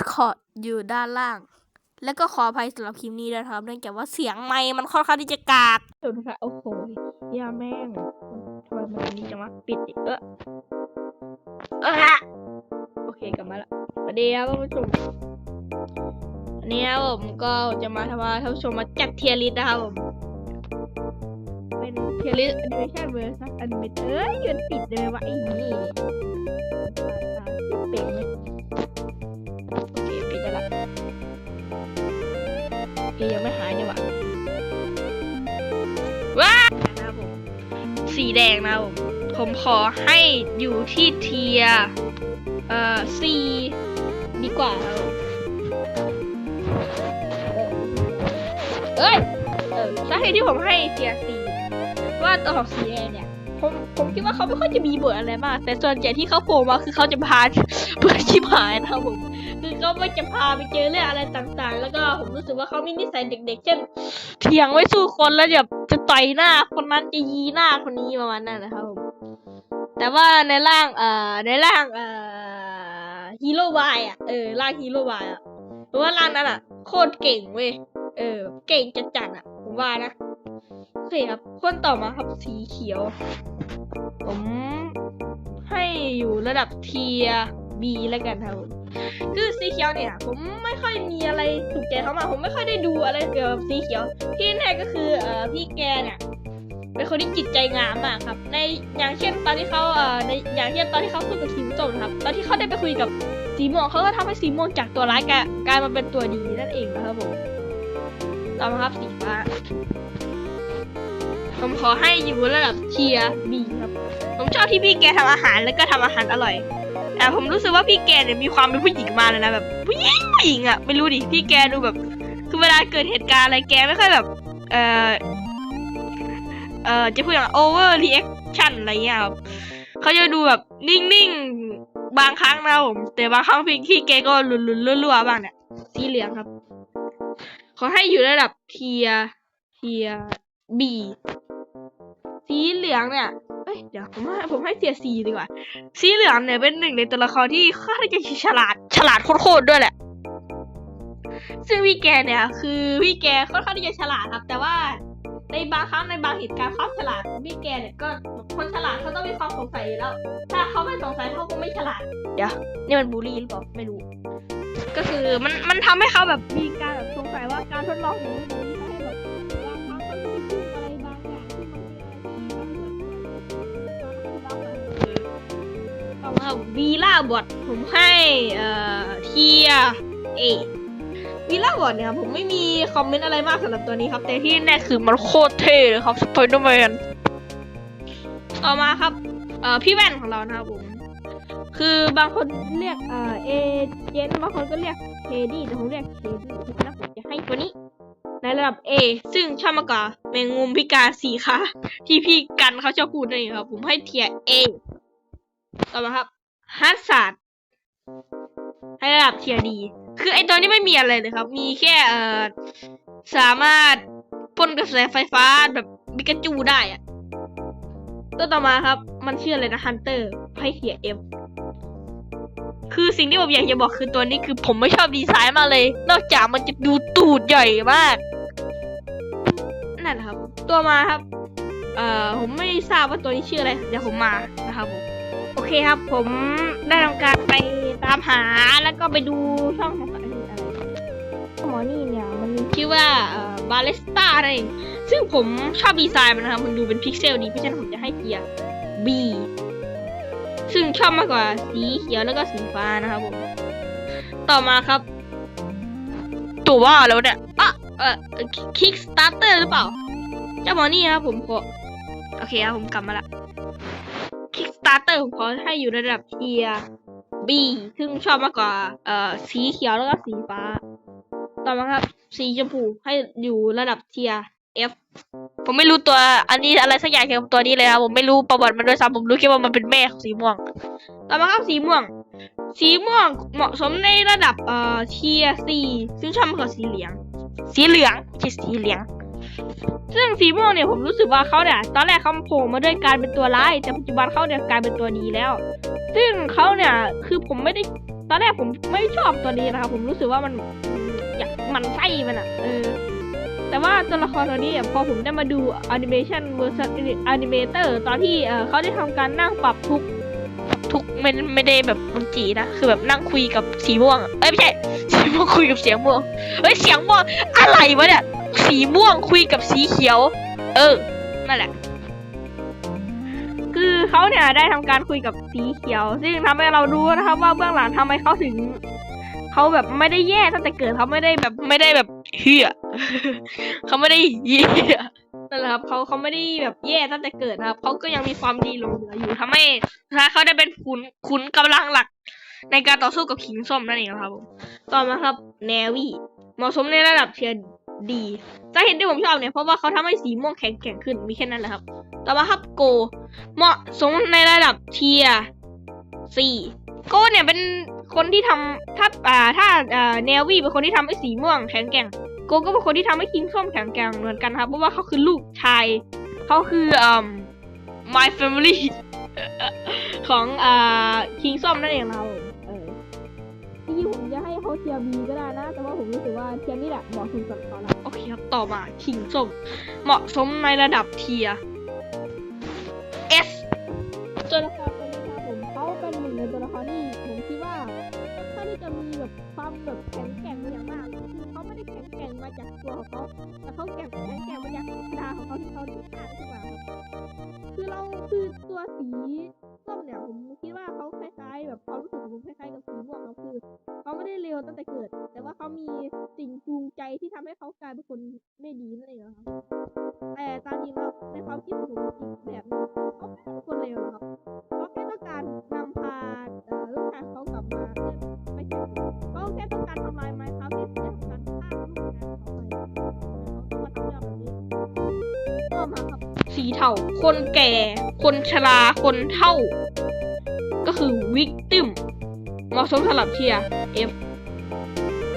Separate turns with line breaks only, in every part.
Discord อยู่ด้านล่าง แล้วก็ขออภัยสำหรับคลิปนี้ด้วยนะครับเนื่องจากว่าเสียงไมค์มันค่อนข้างที่จะกาก
สุดค่ะโอ้โหยาแม่งทำไมมันนี้จังวะปิดเออเออโอเคกลับมาละสวัสดีครับท่านผู้ชมวันนี้ครับผมก็จะมาทำมาท่านผู้ชมมาจัดเทียริสนะครับผมเป็นเทียริสแอนิเมชันเวอร์ซัสแอนิเมเตอร์ยืนปิดเลยวะไอ้นี่ตายตายเป่งไหม สีแดงนะผมผมขอให้อยู่ที่เทียเอ่อซีดีกว่าครับเอ้ยเออสาเหตุที่ผมให้เทียร์ซีว่าตัวของสีแดงเนี่ยผมผมคิดว่าเขาไม่ค่อยจะมีบทอะไรมาก แต่ส่วนใหญ่ที่เขาโผล่มาคือเขาจะพาเพื่อชิบหายนะครับผมคือเขาไม่จะพาไปเจอเรื่องอะไรต่างๆ แล้วก็ผมรู้สึกว่าเขามีนิสัยเด็ก ๆ เช่น เถียงไว้สู้คนแล้วแบบ จะต่อยหน้า คนนั้นจะยีหน้าคนนี้ประมาณนั้นนะครับผมแต่ว่าในร่างเอ่อในร่างเอ่อฮีโร่บายอะเออร่างฮีโร่บายอะเพราะว่าร่างนั้นอะ โคตรเก่งเว้ยเออ เก่งจัดๆอะผมว่านะโอเคครับคนต่อมาครับสีเขียว ผมให้อยู่ระดับเทียบีแล้วกันครับผม คือสีเขียวเนี่ย ผมไม่ค่อยมีอะไรถูกใจเขามา ผมไม่ค่อยได้ดูอะไรเกี่ยวกับสีเขียว ที่แน่ก็คือเอ่อพี่แกเนี่ยเป็นคนที่จิตใจงามมากครับ ในอย่างเช่นตอนที่เขาเอ่อในอย่างเช่นตอนที่เขาคุยกับสีส้มนะครับ ตอนที่เขาได้ไปคุยกับสีม่วงเขาก็ทำให้สีม่วงจากตัวร้ายกลายกลายมาเป็นตัวดีนั่นเองนะครับผมต่อมาครับสีฟ้าผมขอให้อยู่ระดับเทียบีครับ ผมชอบที่พี่แกทำอาหารแล้วก็ทำอาหารอร่อย แต่ผมรู้สึกว่าพี่แกเนี่ยมีความเป็นผู้หญิงมาเลยนะแบบผู้หญิงผู้หญิงอะไม่รู้ดิพี่แกดูแบบคือเวลาเกิดเหตุการณ์อะไรแกไม่ค่อยแบบ เออเออจะพูดอย่าง over reaction อะไรเงี้ยครับเขาจะดูแบบนิ่งๆบางครั้งนะผมแต่บางครั้งพี่พี่แกก็ลุนๆรั่วๆบ้างเนี่ยสีเหลืองครับ ขอให้อยู่ระดับเทียเทียบีสีเหลืองเนี่ย อ้ยเดี๋ยวผมให้ผมให้เทียซีดีกว่า สีเหลืองเนี่ยเป็นหนึ่งในตัวละครที่ค่อนข้างจะฉลาด ฉลาดโคตรๆด้วยแหละ ซึ่งพี่แกเนี่ยคือพี่แกค่อนข้างที่จะฉลาดครับ แต่ว่าในบางครั้งในบางเหตุการณ์ความฉลาดของพี่แกเนี่ยก็คนฉลาดเขาต้องมีความสงสัยอยู่แล้ว ถ้าเขาไม่สงสัยเขาคงไม่ฉลาด เดี๋ยวนี่มันบูลลี่หรือเปล่าไม่รู้ ก็คือมันมันทำให้เขาแบบมีการแบบสงสัยว่าการทดลองของ วีล่าบอทผมให้เอ่อเทียเอวีล่าบอทเนี่ยครับผมไม่มีคอมเมนต์อะไรมากสำหรับตัวนี้ครับ แต่ที่แน่คือมันโคตรเท่เลยครับสไปเดอร์แมนต่อมาครับเอ่อพี่แว่นของเรานะครับผมคือบางคนเรียกเอ่อเอเจนบางคนก็เรียกเคดี้แต่ผมเรียกเคดี้แล้วผมจะให้ตัวนี้ ในระดับ A ซึ่งชอบมากกว่าแมงมุมพิการสีขาที่พี่กันเขาชอบพูดนั่นเองครับ ผมให้เทีย A ต่อมาครับ ฮาร์ดศาสตร์ให้ระดับเทียดี คือไอตัวนี้ไม่มีอะไรเลยครับ มีแค่เอ่อสามารถพ่นกระแสไฟฟ้าแบบบิกาจูได้อะตัวต่อมาครับ มันชื่ออะไรนะฮันเตอร์ให้เทีย F คือสิ่งที่ผมอยากจะบอกคือตัวนี้คือผมไม่ชอบดีไซน์มาเลย นอกจากมันจะดูตูดใหญ่มาก นั่นแหละครับ ตัวมาครับ เอ่อผมไม่ทราบว่าตัวนี้ชื่ออะไร เดี๋ยวผมมานะครับผม เคครับ ผมได้ทำการไปตามหาแล้วก็ไปดูช่องของอะไรหมอนี่เนี่ย มันชื่อว่าบาเลสตาเองซึ่งผมชอบดีไซน์มันนะครับ มันดูเป็นพิกเซลดีเพราะฉะนั้นผมจะให้เกียร์ B ซึ่งชอบมากกว่าสีเขียวแล้วก็สีฟ้านะครับผม ต่อมาครับ ตัวว่าแล้วเนี่ยอะเออคิกสตาร์เตอร์หรือเปล่าเจ้าหมอนี่ครับผมขอโอเคครับผมกลับมาละคิกส ตาร์เตอร์ผมขอให้อยู่ระดับเทียบ B ซึ่งชอบมากกว่าเอ่อสีเขียวแล้วก็สีฟ้า ต่อมาครับ สีชมพูให้อยู่ระดับเทีย F ผมไม่รู้ตัว อันนี้อะไรสักอย่างเกี่ยวกับตัวนี้เลยครับผมไม่รู้ประวัติมันด้วยซ้ำผมรู้แค่ว่ามันเป็นแม่ของสีม่วง ต่อมาครับสีม่วง สีม่วงเหมาะสมในระดับเอ่อเทียซีซึ่งชอบมากกว่าสีเหลือง สีเหลืองไม่ใช่สีเหลือง ซึ่งสีม่วงเนี่ยผมรู้สึกว่าเขาเนี่ยตอนแรกเขาโผล่มาด้วยการเป็นตัวร้ายแต่ปัจจุบันเขาเนี่ยกลายเป็นตัวดีแล้ว ซึ่งเขาเนี่ยคือผมไม่ได้ตอนแรกผมไม่ชอบตัวนี้นะครับผมรู้สึกว่ามันอยากมันไส้มันอะเออแต่ว่าตัวละครตัวนี้พอผมได้มาดูแอนิเมชันเวอร์ชันแอนิเมเตอร์ตอนที่เออเขาได้ทำการนั่งปรับทุกทุกไม่ไม่ได้แบบมันจีนะคือแบบนั่งคุยกับสีม่วงเอ้ยไม่ใช่สีม่วงคุยกับเสียงม่วงเฮ้ยเสียงม่วงอะไรวะเนี่ย สีม่วงคุยกับสีเขียว เออ นั่นแหละ คือเขาเนี่ยได้ทำการคุยกับสีเขียว ซึ่งทำให้เรารู้นะครับ ว่าเบื้องหลังทำไมเขาถึงเขาแบบไม่ได้แย่ตั้งแต่เกิดเขาไม่ได้แบบไม่ได้แบบเฮียเขาไม่ได้เฮียนั่นแหละครับเขาเขาไม่ได้แบบแย่ตั้งแต่เกิดนะครับเขาก็ยังมีความดีหลงเหลืออยู่ทำให้สุดท้าเขาได้เป็นขุนขุนกำลังหลัก ในการต่อสู้กับขิงส้มนั่นเองครับผมต่อมาครับแนวี่เหมาะสมในระดับเทียร์ ดีสาเหตุที่ผมชอบเนี่ยเพราะว่าเขาทำให้สีม่วงแข็งแกร่งขึ้นมีแค่นั้นแหละครับ ต่อมาครับโก เหมาะสมในระดับเทียสี่โกเนี่ยเป็นคนที่ทำถ้าอ่าถ้าอ่าเนวี่เป็นคนที่ทำให้สีม่วงแข็งแกร่งโกก็เป็นคนที่ทำให้คิงส้มแข็งแกร่งเหมือนกันครับ เพราะว่าเขาคือลูกชายเขาคืออ่า my family ของอ่าคิงส้มนั่นเองครับ จริงๆผมจะให้เขาเทียบีก็ได้นะ แต่ว่าผมรู้สึกว่าเทียนี่แหละเหมาะสมกับเขาแล้วโอเคครับต่อมาคิงส้มเหมาะสมในระดับเทีย S ตัวละครตัวนี้ครับผมเขาเป็นหนึ่งในตัวละครที่ผมคิดว่าค่อนข้างที่จะมีแบบความแบบแข็งแกร่งอย่างมากคือเขาไม่ได้แข็งแกร่งมาจากตัวของเขาแต่เขาแข็งแข็งแกร่งมาจากดาของเขาที่เขาได้สร้างขึ้นมาครับคือเราคือตัวสี ส้มเนี่ยผมคิดว่าเขาคล้ายๆ แบบความรู้สึกของผมคล้ายๆกับสีม่วงครับคือเขาไม่ได้เร็วตั้งแต่เกิด แต่ว่าเขามีสิ่งจูงใจที่ทำให้เขากลายเป็นคนไม่ดีนั่นเองครับแต่ตามจริงแล้วในความคิดของผมอีกแบบนึงเขาไม่ใช่คนเลวหรอกครับเขาแค่ต้องการนำพาลูกชายเขากลับมาเพื่อไม่ใช่เขาแค่ต้องการทำลายไม้ครับที่จะทำการฆ่าลูกชายเขาไปเขาต้องมาทำเรื่องแบบนี้ก็มาครับ สีเทาคนแก่ คนชราคนเฒ่า ก็คือวิกติมเหมาะสมสำหรับเทียร์ F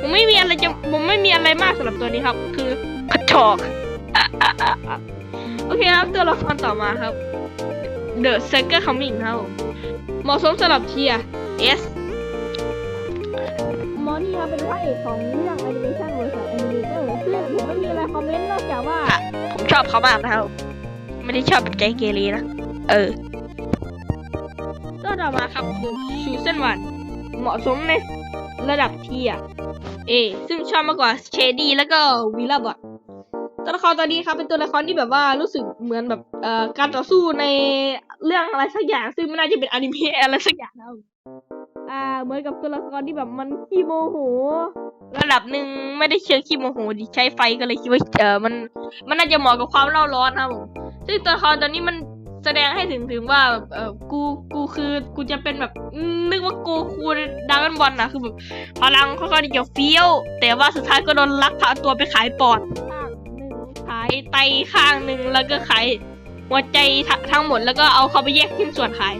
ผมไม่มีอะไรจะผมไม่มีอะไรมากสำหรับตัวนี้ครับ คือกระจอกโอเคครับตัวละครต่อมาครับ The Second Coming ครับผมเหมาะสมสำหรับเทีย S มอนี่ครับเป็นพระเอกของเรื่อง Animation vs Animator ซึ่งผมไม่มีอะไรคอมเมนต์นอกจากว่า ผมชอบเขามากนะครับ ไม่ได้ชอบแบบใจเกเรนะ เออตัวต่อมาครับคือชูเซนวัน เหมาะสมในระดับเทีย A ซึ่งชอบมากกว่าเชดี้แล้วก็วีลาบอทตัวละครตัวนี้ครับเป็นตัวละครที่แบบว่ารู้สึกเหมือนแบบเอ่อการต่อสู้ในเรื่องอะไรสักอย่าง ซึ่งไม่น่าจะเป็นอนิเมะอะไรสักอย่างนะครับอ่าเหมือนกับตัวละครที่แบบมันขี้โมโห ระดับหนึ่งไม่ได้เชิงขี้โมโหดิใช้ไฟก็เลยคิดว่าเออมันมันน่าจะเหมาะกับความเล่าร้อนนะผมซึ่งตัวละครตัวนี้มันแสดงให้ถึงถึงว่าเออกูกูคือกูจะเป็นแบบนึกว่ากูคูดังกันบอลนะคือแบบพลังค่อนข้างที่จะเฟี้ยว แต่ว่าสุดท้ายก็โดนลักพาตัวไปขายปอดข้างหนึ่งขายไตข้างหนึ่งแล้วก็ขายหัวใจท,ทั้งหมดแล้วก็เอาเขาไปแยกชิ้นส่วนขาย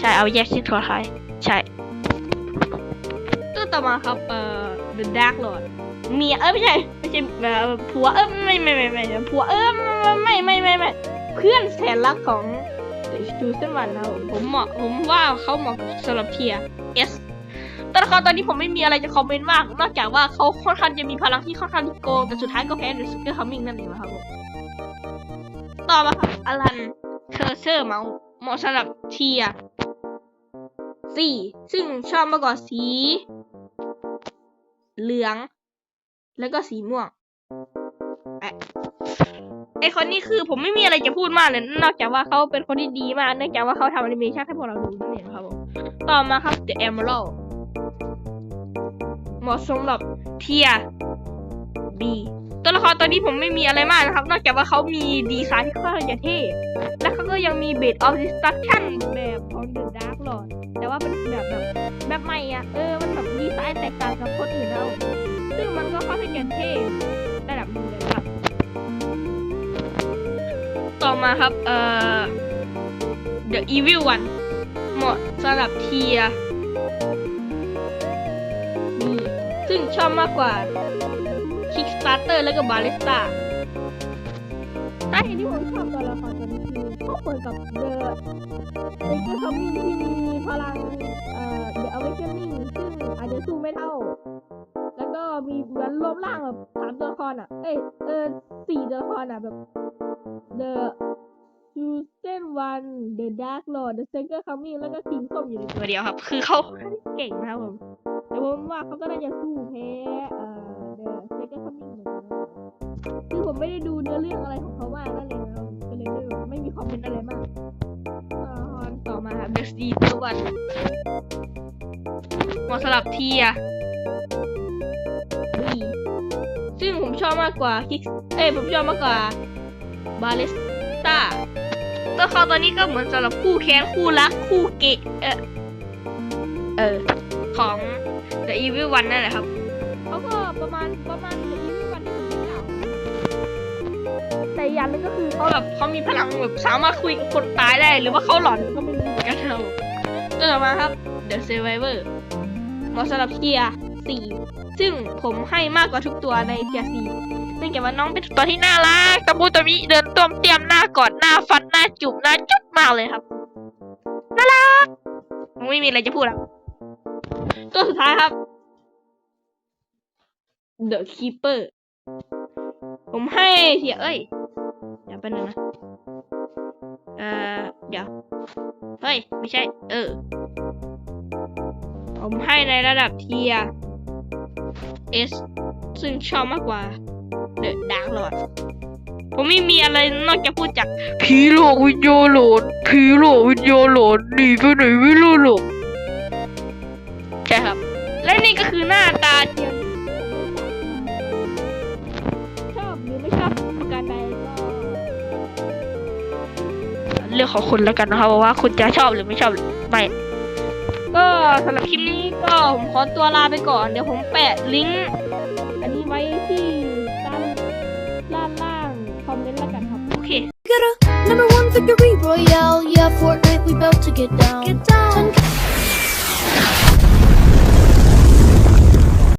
ใช่เอาแยกชิ้นส่วนขาย ใช่ ตัวต่อมาครับเอ่อ The Dark Lord เมียเอ้ยไม่ใช่ไม่ใช่เอ่อผัวเอ้ยไม่ไม่ไม่ไม่ผัวเอ้ยไม่ไม่ไม่ไม่เพื่อนแสนรักของจูเซนวันนะผมผมเหมาะผมว่าเขาเหมาะสำหรับเทีย S ตัวละครตอนนี้ผมไม่มีอะไรจะคอมเมนต์มาก นอกจากว่าเขาค่อนข้างจะมีพลังที่ค่อนข้างที่โกงแต่สุดท้ายก็แพ้ในซุปเปอร์คัมมิ่งนั่นเองนะครับผมต่อมาครับอลันเคอร์เซอร์เมาส์เหมาะสำหรับเทียสี่ซึ่งชอบมากกว่าสี เหลือง แล้วก็สีม่วงไอไอคนนี้คือผมไม่มีอะไรจะพูดมากเลย นอกจากว่าเขาเป็นคนที่ดีมากเนื่องจากว่าเขาทำแอนิเมชันให้พวกเราดูนั่นเองครับผมต่อมาครับ The Emerald เหมาะสำหรับเทียบีตัวละครตัวนี้ผมไม่มีอะไรมากนะครับ นอกจากว่าเขามีดีไซน์ที่ค่อนข้างจะเท่ และเขาก็ยังมี Bait of Destruction แบบของ The Dark Lord แต่ว่าเป็นแบบแบบแบบใหม่อะ เออ มันแบบดีไซน์แตกต่างกับคนอื่นแล้ว ซึ่งมันก็ค่อนข้างจะเท่ระดับหนึงเลยครับ ต่อมาครับ เอ่อ The Evil One เหมาะสำหรับเทียมีซึ่งชอบมากกว่า Kickstarter แล้วก็ Ballista สาเหตุที่ผมชอบตัวละครตัวนี้คือเขาเหมือนกับเดอเด็กคอมมินที่มีพลัง เอ่อ The Awakening ซึ่งอาจจะสู้ไม่เท่า แล้วก็มีเหมือนรวมร่างแบบสามตัวละครอะ เอ้ย เออสี่ตัวละครอะแบบ The Chosen One The Dark Lord The Second Coming แล้วก็ทีมส้มอยู่ในตัวเดียวครับ คือเขาเก่งนะครับผมแต่ผมว่าเขาก็น่าจะสู้แพ้เอ่อ The Second Coming เหมือนกันคือผมไม่ได้ดูเนื้อเรื่องอะไรของเขามากนั่นเอง อมาครับ The Sea t o One เหมาะสำหรับเทียบีซึ่งผมชอบมากกว่าคิกเอ้ยผมชอบมากกว่าบาเลสตาตัวเขาตัวนี้ก็เหมือนสำหรับคู่แค้นคู่รักคู่เกะเออเออของ The Evil One นั่นแหละครับเขาก็ประมาณประมาณ The Evil One ที่ผมเล่นแต่ย่างหนึงก็คือเขาแบบเขามีพลังแบบสามารถคุยกับคนตายได้ หรือว่าเขาหลอนก็ไม่ ตัวต่อมาครับ The Survivor เหมาะสำหรับเทียร์สี่ซึ่งผมให้มากกว่าทุกตัวในเทียร์สี่เนื่องจากว่าน้องเป็นตัวที่น่ารักตะมูตะมิเดินต้วมเตรียมหน้ากอดหน้าฟัดหน้าจูบหน้าจุ๊บมากเลยครับน่ารักไม่มีอะไรจะพูดแล้วตัวสุดท้ายครับ The Keeper ผมให้เทียเอ้ย เดี๋ยวแป๊บนึงนะ เอ่อ เดี๋ยว เฮ้ย ไม่ใช่ เออ ผมให้ในระดับเทีย S ซึ่งชอบมากกว่า The Dark Lord ผมไม่มีอะไรนอกจากพูดจากผีหลอกวิญญาณหลอนผีหลอกวิญญาณหลอนหนีไปไหนไม่รู้หรอกใช่ครับ และนี่ก็คือหน้าตาเทียน รื่องของคุณแล้วกันนะครับว่าคุณจะชอบหรือไม่ชอบหรือไม่ก็สำหรับคลิปนี้ก็ผมขอตัวลาไปก่อน เดี๋ยวผมแปะลิงก์อันนี้ไว้ที่ด้านด้านล่างคอมเมนต์แล้วกันครับโอเค
Get a number one victory royale. Yeah, Fortnite, we about to get down. Get down.